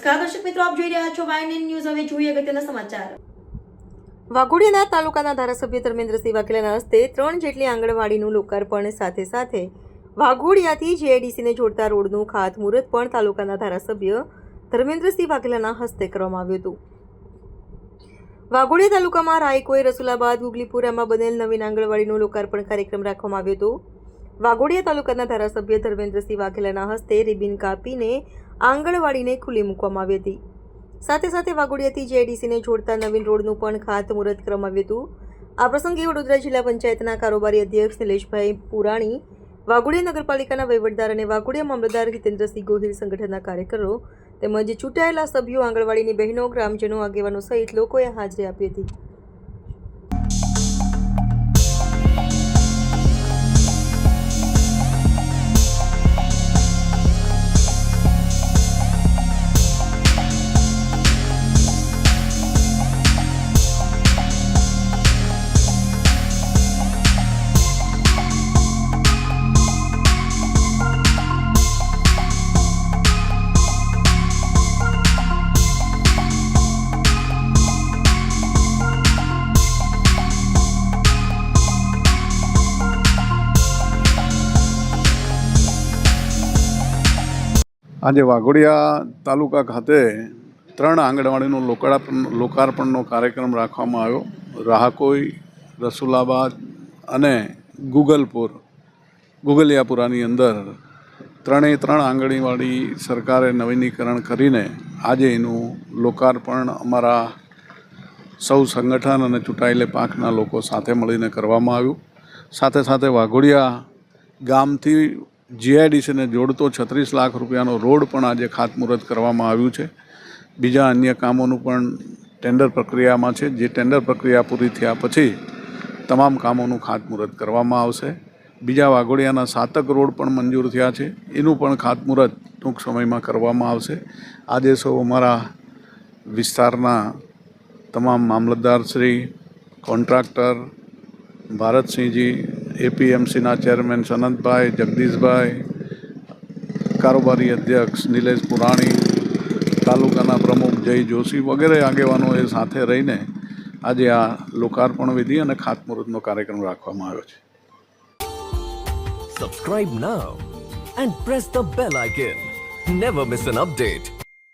નમસ્કાર, દર્શક મિત્રો, આપ જોઈ રહ્યા છો વાયન ન્યૂઝ હવે જોઈએ અગત્યના સમાચાર. વાઘોડિયાના તાલુકાના ધારાસભ્ય ધર્મેન્દ્રસિંહ વાઘેલાના હસ્તે ત્રણ જેટલી આંગણવાડીનું લોકાર્પણ સાથે સાથે વાઘોડિયાથી જેઆઈડીસીને જોડતા રોડનું ખાતમુહૂર્ત પણ તાલુકાના ધારાસભ્ય ધર્મેન્દ્રસિંહ વાઘેલાના હસ્તે કરવામાં આવ્યું હતું. વાઘોડિયા તાલુકામાં રાયકોઈ રસુલાબાદ, ગુગલીપુરામાં બનેલ નવીન આંગણવાડીનું લોકાર્પણ કાર્યક્રમ રાખવામાં આવ્યો હતો. વાઘોડિયા તાલુકાના ધારાસભ્ય ધર્મેન્દ્રસિંહ વાઘેલાના હસ્તે રિબિન કાપીને આંગણવાડીને ખુલ્લી મૂકવામાં આવી હતી. સાથે સાથે વાઘોડિયાથી જેડીસીને જોડતા નવીન રોડનું પણ ખાતમુહૂર્ત કરવામાં આવ્યું હતું. આ પ્રસંગે વડોદરા જિલ્લા પંચાયતના કારોબારી અધ્યક્ષ નિલેશભાઈ પુરાણી, વાઘોડિયા નગરપાલિકાના વહીવટદાર અને વાઘોડિયા મામલતદાર હિતેન્દ્રસિંહ ગોહિલ સંગઠનના કાર્યકરો તેમજ ચૂંટાયેલા સભ્યો આંગણવાડીની બહેનો, ગ્રામજનો, આગેવાનો સહિત લોકોએ હાજરી આપી હતી. આજે વાઘોડિયા તાલુકા ખાતે ત્રણ આંગણવાડીનું લોકાર્પણ લોકાર્પણનો કાર્યક્રમ રાખવામાં આવ્યો. રાહકોઈ, રસુલાબાદ અને ગુગલપુર, ગુગલિયાપુરાની અંદર ત્રણેય ત્રણ આંગણવાડી સરકારે નવીનીકરણ કરીને આજે એનું લોકાર્પણ અમારા સૌ સંગઠન અને ચૂંટાયેલા પાંખના લોકો સાથે મળીને કરવામાં આવ્યું. સાથે સાથે વાઘોડિયા ગામથી જીઆઈડીસીને જોડતો છત્રીસ લાખ રૂપિયાનો રોડ પણ આજે ખાતમુહૂર્ત કરવામાં આવ્યું છે. બીજા અન્ય કામોનું પણ ટેન્ડર પ્રક્રિયામાં છે. જે ટેન્ડર પ્રક્રિયા પૂરી થયા પછી તમામ કામોનું ખાતમુહૂર્ત કરવામાં આવશે. બીજા વાઘોડિયાના સાતક રોડ પણ મંજૂર થયા છે. એનું પણ ખાતમુહૂર્ત ટૂંક સમયમાં કરવામાં આવશે. આજે સૌ અમારા વિસ્તારના તમામ મામલતદારશ્રી કોન્ટ્રાક્ટર, ભારતસિંહજી એપીએમસીના ચેરમેન સનંતભાઈ જગદીશભાઈ કારોબારી અધ્યક્ષ નિલેશ પુરાણી, તાલુકાના પ્રમુખ જય જોશી વગેરે આગેવાનોએ સાથે રહીને આજે આ લોકાર્પણ વિધિ અને ખાતમુહૂર્તનો કાર્યક્રમ રાખવામાં આવ્યો છે subscribe now and press the bell icon never miss an update.